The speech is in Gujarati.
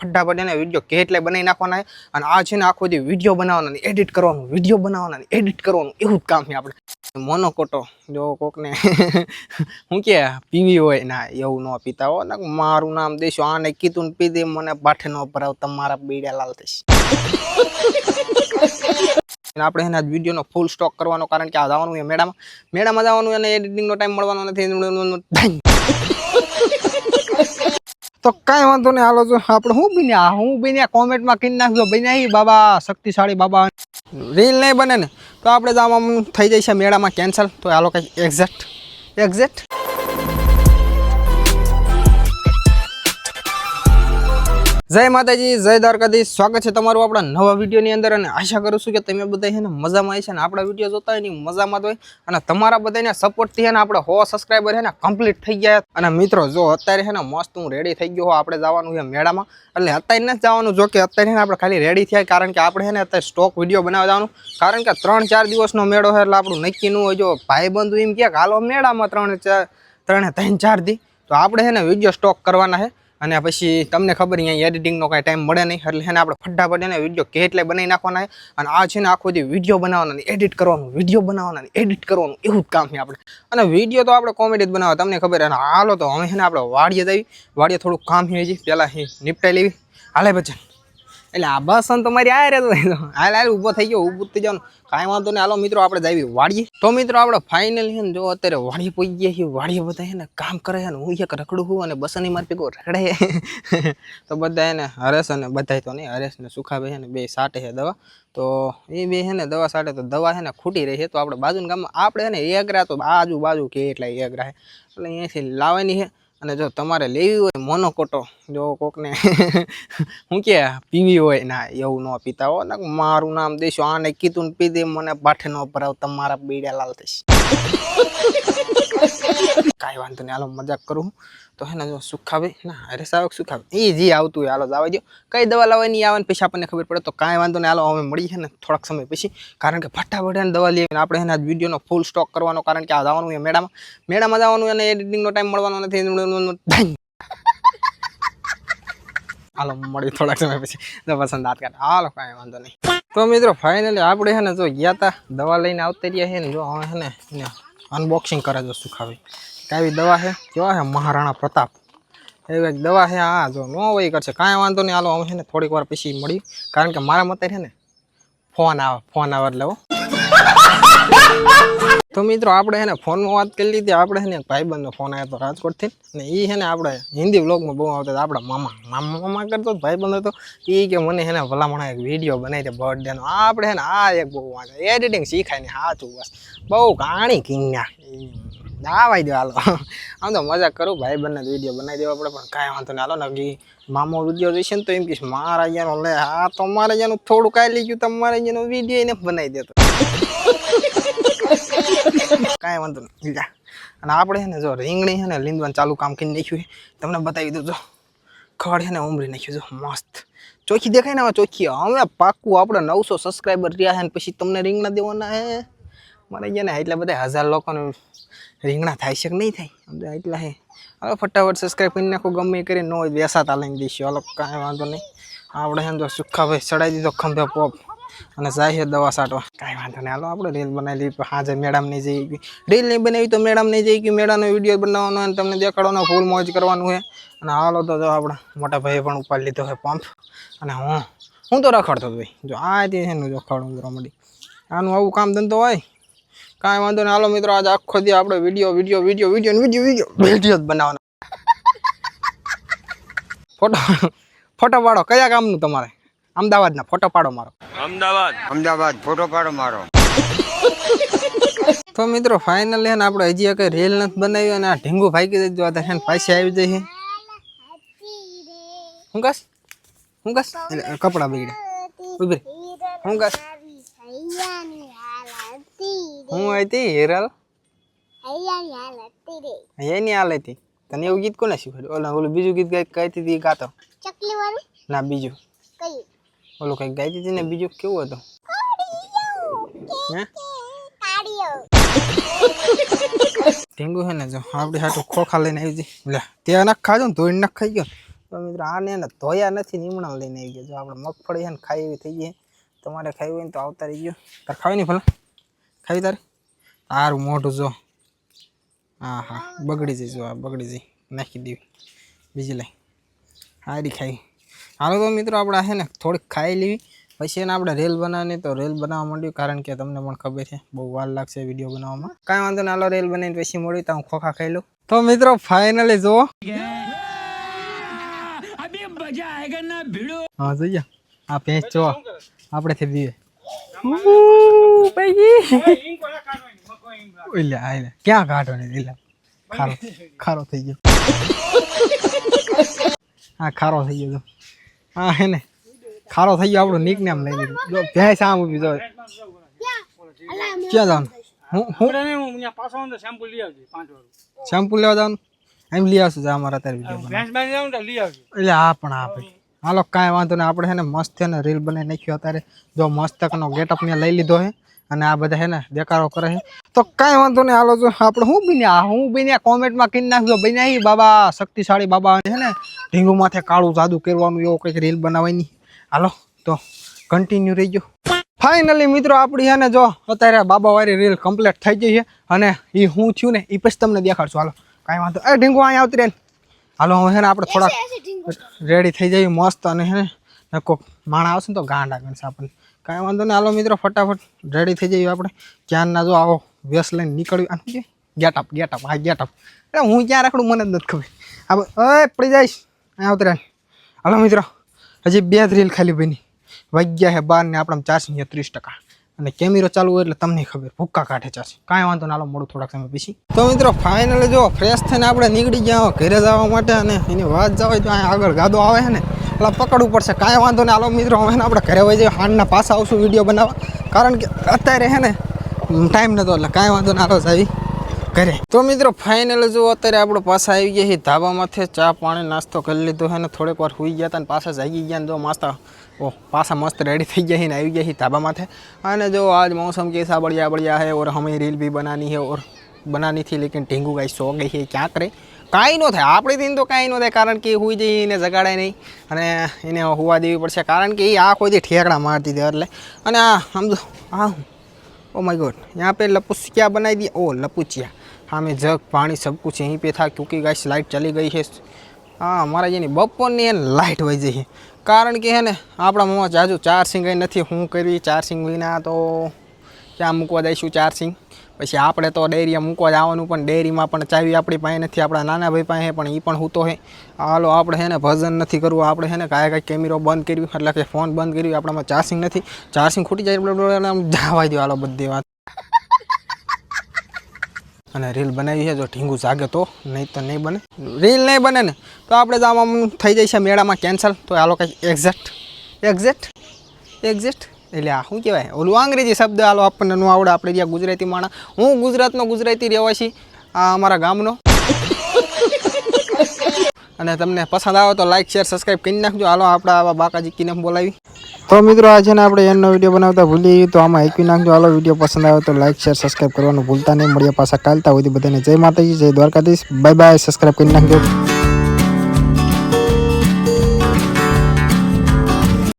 ફટાફટ એને વીડિયો કેટલે બનાવી નાખવાના અને આ છે ને આખો જે વીડિયો બનાવવાનો એડિટ કરવાનું વીડિયો બનાવવાના એડિટ કરવાનું, એવું જ કામ છે આપણે. મોનોકોટો. જો કોકને હું કે પીવી હોય ના, એવું ન પીતા હો. ને મારું નામ દેશો. આને કીધું ને પી મને પાઠે ન ભરાવ, તમારા બીડા લાલ થઈશ. આપણે એના વિડીયોનો ફૂલ સ્ટોક કરવાનો કારણ કે આ જવાનું છે મેળામાં. મેળામાં જવાનું અને એડિટિંગનો ટાઈમ મળવાનો નથી. તો કાંઈ વાંધો નહીં. હાલો જો, આપણે હું બન્યા? હું બન્યા? કોમેન્ટમાં કહી નાખજો. બન્યા બાબા, શક્તિશાળી બાબા. રીલ નહીં બને ને, તો આપણે જવાનું થઈ જાય છે મેળામાં કેન્સલ તો હાલો કંઈક એક્ઝેક્ટ એક્ઝેક્ટ જય માતાજી, જય દ્વારકાધીશ. સ્વાગત છે તમારું આપણા નવા વિડીયોની અંદર અને આશા કરું છું કે તમે બધા છે ને મજામાં આવી છે ને આપણા વીડિયો જોતા હોય ને મજામાં હોય. અને તમારા બધાને સપોર્ટથી છે ને આપણે હો સબસ્ક્રાઈબર છે ને કમ્પ્લીટ થઈ ગયા અને મિત્રો, જો અત્યારે છે ને મસ્ત હું રેડી થઈ ગયો હો આપણે જવાનું છે મેળામાં. એટલે અત્યારે નથી જવાનું, જો કે અત્યારે ને આપણે ખાલી રેડી થયા કારણ કે આપણે છે ને અત્યારે સ્ટોક વીડિયો બનાવવા જવાનું. કારણ કે ત્રણ ચાર દિવસનો મેળો છે, એટલે આપણું નક્કી ન હોય, જો ભાઈબંધુ એમ કે હાલો, મેળામાં ત્રણ ચાર, ત્રણે ત્રણ ચાર દી. તો આપણે છે ને વીડિયો સ્ટોક કરવાના છે. અને પછી તમને ખબર અહીંયા એડિટિંગનો કાંઈ ટાઈમ મળે નહીં. એટલે એને આપણે ફટાફટ એને વીડિયો કેટલે બનાવી નાખવાના અને આ છે ને આખો જે વીડિયો બનાવવાનો એડિટ કરવાનું વીડિયો બનાવવાનો એડિટ કરવાનું, એવું જ કામ છે આપણે. અને વીડિયો તો આપણે કોમેડી જ બનાવવા તમને ખબર અને હાલો તો હવે છે ને આપણે વાડીએ જઈએ વાડીએ થોડુંક કામ છે હજી, પહેલાં નિપટાઈ લેવી. હાલે બચ્ચન એટલે આ બસ તો મારી આ તો હાલ હાલ ઊભો થઈ ગયો, ઊભું થઈ જવાનું. કાંઈ વાંધો નહીં. હાલો મિત્રો, આપણે જાવી વાડીએ. તો મિત્રો, આપણે ફાઇનલ છે ને, જો અત્યારે વાડી પહોંચી ગયા છીએ. વાડીએ બધા છે ને કામ કરે છે ને, હું એક રખડું છું અને બસની માર ભેગો રખડે. તો બધા એને હરેશ અને બધાય તો નહીં, હરેશ ને સુખાભાઈ છે ને, બે સાટે છે દવા. તો એ બે છે ને, દવા સાટે તો દવા છે ને ખૂટી રહી છે. તો આપણે બાજુના ગામમાં, આપણે છે ને એગરા તો આજુબાજુ કે એટલા એગરા છે. એટલે અહીંયાથી લાવવાની છે. અને જો તમારે લેવી હોય મોનોકોટો, જો કોકને હું કે પીવી હોય ના, એવું ન પીતા હો. ને મારું નામ દેશો, આને કીધું પી દે, મને પાઠે ન ભરાવ, તમારા બીડા લાલ થઈશ. કાંઈ વાંધો નહીં, હાલો, મજાક કરું તો હે ને, જો સુખાવે, ના, અરે સાવક સુખાવે. એ જી આવતું હોય, હાલો, જવા દો કઈ દવા લાવવાની આવે ને પછી આપણને ખબર પડે. તો કાંઈ વાંધો નહીં, હાલો અમે મળી છે ને, થોડાક સમય પછી. કારણ કે ફટાફટ એને દવા લઈએ. આપણે એના વિડીયોનો ફૂલ સ્ટોક કરવાનો, કારણ કે આ જવાનું છે મેળામાં. મેળામાં જવાનું અને એડિટિંગનો ટાઈમ મળવાનો નથી. હાલો મળી થોડાક સમય પછી. દવા પસંદ હાથ કાઢ. હાલો, કાંઈ વાંધો નહીં. તો મિત્રો ફાઇનલી આપણે છે ને, જો ગયા હતા દવા લઈને આવતા રહ્યા છે ને, જો હવે છે ને અનબોક્સિંગ કરે જો સુખાવી. કાવી દવા છે, કેવા છે? મહારાણા પ્રતાપ. એવી એક દવા છે, હા, જો નો વહી કરશે. કાંઈ વાંધો નહીં, હાલો, અમે છે ને થોડીક વાર પછી મળી. કારણ કે મારા મતે છે ને, ફોન આવે ફોન આવે એટલે. તો મિત્રો આપણે એને ફોનમાં વાત કરી લીધી. આપણે એને ભાઈબંધનો ફોન આવ્યો હતો રાજકોટથી. ને એ છે ને આપણે હિન્દી વ્લોગમાં બહુ આવતા હતા. આપણા મામા. મામા મામા કરતો ભાઈબંધ હતો. એ કે મને એને ભલામણા એક વીડિયો બનાવી દે બર્થડેનો આપણે એને આ એક બહુ વાંચે એડિટિંગ શીખાય ને સાચું બસ. બહુ કાણી કિંગના. આવાઈ દો હાલો. આમ તો મજા કરું. ભાઈબંધને વીડિયો બનાવી દેવા પડે, પણ કાંઈ વાંધો નહીં હાલો. ને કે મામો વીડિયો જોઈશે ને તો એમ કહીશ મારા અહીંયાનો લે. હા, તો મારે અહીંયાનું થોડું કાંઈ લઈ ગયું તમારે અહીંયાનો વીડિયો એને બનાવી દેતો. કાંઈ વાંધો નહીં. જા. અને આપણે છે ને જો રીંગણી છે ને લીંદવાનું ચાલુ કામ કરીને નાખ્યું તમને બતાવી દઉં જો. ખડ છે ને ઉમરી નાખ્યું જો મસ્ત. ચોખ્ખી દેખાય ને હવે ચોખ્ખી હવે પાક્કું આપણે નવસો સબસ્ક્રાઈબર રહ્યા છે ને પછી તમને રીંગણા દેવાના હે? મારે ગયા ને એટલા બધા હજાર લોકોને રીંગણા થાય છે કે નહીં થાય? સમજા એટલા હે. હવે ફટાફટ સબસ્ક્રાઈબ કરી નાખો. ગમે કરી ન હોય બેસાતા લઈને દઈશું. હાલો, કાંઈ વાંધો નહીં. આપણે છે ને તો સુખાભાઈ ચડાવી દીધો ખંભે પોપ. અને જાય દવા સાટવા. કાંઈ વાંધો નહીં. હાલો, આપણે રીલ બનાવી લઈએ. હાજર મેડમ નહીં જઈ ગઈ રીલ નહીં બનાવી તો મેડમ નહીં જઈ ગઈ મેડાનો વીડિયો બનાવવાનો અને તમને દેખાડવાનો, ફૂલ મોજ કરવાનું છે અને હાલો તો જો આપણા મોટા ભાઈએ પણ ઉપાડી લીધો હોય પંપ. અને હું હું તો રખડતો ભાઈ. જો આ તે છે ને, જો ખડું રમડી. આનું આવું કામ ધંધો હોય. કાંઈ વાંધો નહીં. હાલો મિત્રો, આજે આખો દી આપણે video video video video video video video જ બનાવવાનો. ફોટો ફોટો પાડો. કયા કામનું તમારે? અમદાવાદના ફોટો પાડો મારો. અમદાવાદ. અમદાવાદ ફોટો પાડો મારો. તો મિત્રો ફાઇનલી ને આપણે હજી કઈ રેલ નથી બનાવી અને આ ઢીંગુ ભાગી દેજો આ ને પાછી આવી જઈએ હું કસ? હું કસ? એટલે કપડા બગડ્યા. ઊભી હું કસ? હું હતી હેરલ? એની હાલ હતી. તને એવું ગીત કોને શીખવાડ્યું? ઓલા ઓલું બીજું ગીત ગાય ગાઈતી હતી ગાતો. ચકલી વાળું? ના બીજું. કયું? ઓલું કઈ ગાઈ દીધી ને બીજું કેવું હતું? હે? ઢીંગુ છે ને જો આપણી હાટું ખોખા લઈને આવી જઈ લે, ત્યાં નાખ ખાજો ને ધોઈને નાખ ખાઈ ગયો તો મિત્રો, આને એને ધોયા નથી નીમણા લઈને આવી ગયા. જો આપણે મગફળી છે ને ખાઈ એવી થઈ ગઈ. તમારે ખાવી હોય ને તો આવતા રહી ગયો તારે ખાવી નહીં ભલા? ખાવી તારે? તારું મોઢું જો. હા હા બગડી જઈ જો આ, બગડી જઈ નાખી દેવી બીજી લઈ. હારી ખાઈ. હાલો તો મિત્રો, આપણે છે ને થોડીક ખાઈ લેવી. પછી એને આપણે રેલ બનાવવાની, તો રેલ બનાવવા માંડ્યું, કારણ કે તમને પણ ખબર છે, બહુ વાર લાગશે વીડિયો બનાવવામાં. કાંઈ વાંધો નહીં, હાલો રેલ બનાવીને પછી મળ્યું તો હું ખોખા ખાઈ લઉં. તો મિત્રો ફાઇનલી જુઓ. હા જોઈએ આ ભેંસ જો આપણે થઈ લે ક્યાં કાઢવાની ને લીલા ખારો. ખારો થઈ ગયો. હા, ખારો થઈ ગયો હા હે ને. ખારો થઈ ગયો આપણું નિક નેમ લઈ લીધું. જો ભેંસ ઊભી જો. ક્યાં જવાનું? હું હું? શેમ્પુ લેવા જવાનું? એમ લઈ આવશું જા અમારા અત્યારે વીડિયો એટલે હા પણ હા ભાઈ. હાલો કાંઈ વાંધો નહીં. આપણે છે ને મસ્ત છે ને રીલ બનાવી નાખ્યો અત્યારે. જો મસ્તકનો ગેટઅપ મેં લઈ લીધો છે અને આ બધા હે ને દેકારો કરે છે તો કાંઈ વાંધો નહીં હાલો જો આપણે હું બન્યા? હું બન્યા? કોમેન્ટમાં કહી નાખજો બન્યા બાબા શક્તિશાળી બાબા છે ને ઢીંગુ માથે કાળું જાદુ કરવાનું એવું કંઈક રીલ બનાવવાની હાલો તો કન્ટિન્યુ રહી ગયો ફાઇનલી મિત્રો આપણી છે ને જો અત્યારે બાબાવાળી રીલ કમ્પ્લીટ થઈ ગઈ છે અને એ હું થયું ને એ પછી તમને દેખાડશું. હાલો કાંઈ વાંધો એ ઢીંગુ અહીંયા આવતી રહે હાલો હવે છે ને આપણે થોડાક રેડી થઈ જાય મસ્ત અને હે ને કોક માણા આવશે ને તો ગાંડા ગણશે આપણને. કાંઈ વાંધો નહીં. હાલો મિત્રો, ફટાફટ રેડી થઈ જઈએ આપણે. ક્યાંના જો આવો વ્યસ લઈને નીકળ્યું. આનું છે ગેટઅપ ગેટઅપ હા ગેટ અપ એટલે હું ક્યાં રાખડું, મને જ નથી ખબર. આ એ પડી જઈશ. અહીંયા ઉતરે હાલો મિત્રો, હજી બે જ રીલ ખાલી બની. વાગ્યા છે બાર ને આપણા ચારસો ત્રીસ ટકા. અને કેમેરો ચાલુ હોય એટલે તમને ખબર, ભૂક્કા કાઢે ચાર્જ કાંઈ વાંધો ના આલો મોડું થોડાક સમય પછી. તો મિત્રો ફાઇનલ જો ફ્રેશ થઈને આપણે નીકળી ગયા ઘરે જવા માટે અને એની વાત જવાય તો અહીંયા આગળ ગાદો આવે છે ને. એટલે પકડવું પડશે કાંઈ વાંધો નહીં હાલો મિત્રો હવે ને આપણે ઘરે વહી જઈએ હાંડના પાછા આવશું વિડીયો બનાવવા કારણ કે અત્યારે છે ને ટાઈમ નહોતો એટલે કાંઈ વાંધો ના હાલો સાહેબ ઘરે તો મિત્રો ફાઇનલ જો અત્યારે આપણે પાછા આવી ગયા છીએ ધાબામાંથી ચા પાણી નાસ્તો કરી લીધો છે ને થોડીક વાર સુઈ ગયા હતા ને પાછા જાગી ગયા ને જો માસ્તા ઓહ પાછા મસ્ત રેડી થઈ ગયા છે ને આવી ગયા છીએ ધાબામાંથી અને જો આજ मौसम कैसा बढ़िया बढ़िया है और हमें रील भी बनानी है और बनानी थी लेकिन ઢીંગુ ગાઈ સો ગઈ છે ક્યાં કરે કાંઈ ન થાય આપણે દિન તો કાંઈ ન થાય કારણ કે હુઈ જઈ એને જગાડાય નહીં અને એને હુવા દેવી પડશે કારણ કે એ આ કોઈથી ઠેકડા મારતી હતી એટલે અને આ સમજો આ ओ माय गॉड यहाँ पे लपुचिया बनाई दी ओ लपुचिया हाँ मैं जग पानी सब कुछ यहीं पे था क्योंकि गाइस लाइट चली गई है હા અમારા જેની બપોરની એને લાઇટ વહી જઈ છે કારણ કે હે ને આપણા મોમાં જાજુ ચાર્જિંગ કંઈ નથી હું કરવી ચાર્જિંગ વિના તો ક્યાં મૂકવા દઈશું ચાર્જિંગ પછી આપણે તો ડેરીએ મૂકવા જવાનું પણ ડેરીમાં પણ ચાવી આપણી પાસે નથી, આપણા નાના ભાઈ પાસે, પણ એ પણ હું તો હે. હાલો, આપણે હેને ભજન નથી કરવું, આપણે હે ને કાંઈ કાંઈ કેમેરો બંધ કર્યું, એટલે કે ફોન બંધ કર્યું, આપણામાં ચાર્જિંગ નથી. ચાર્જિંગ ખૂટી જાય જવા દો, હાલો, બધી વાત. અને રીલ બનાવી છે, જો ઢીંગુ જાગે તો, નહીં તો નહીં બને. રીલ નહીં બને ને, તો આપણે આમ થઈ જાય છે, મેળામાં કેન્સલ તો હાલો કંઈક એક્ઝેક્ટ એક્ઝેક્ટ એક્ઝેક્ટ એટલે આ શું કહેવાય? ઓલું અંગ્રેજી શબ્દ હાલો આપણને ન આવડે, આપણે જ્યાં ગુજરાતી માણસ, હું ગુજરાતનો ગુજરાતી રહેવાસી, આ અમારા ગામનો. અને તમને પસંદ આવે તો લાઈક શેર સબસ્ક્રાઈબ કરી નાખજો. હાલો, આપણે આવા બાકાજી કિનમ બોલાવી. તો મિત્રો, આ છે ને આપણે એનો વીડિયો બનાવતા ભૂલી તો આમાં એકવી નાખજો. હાલો વીડિયો પસંદ આવે તો લાઈક શેર સબસ્ક્રાઈબ કરવાનું ભૂલતા નહીં. મળીએ પાછા કાલતા હોય બધાને. જય માતાજી, જય દ્વારકાધીશ. બાય બાય સબસ્ક્રાઈબ કરી નાખજો.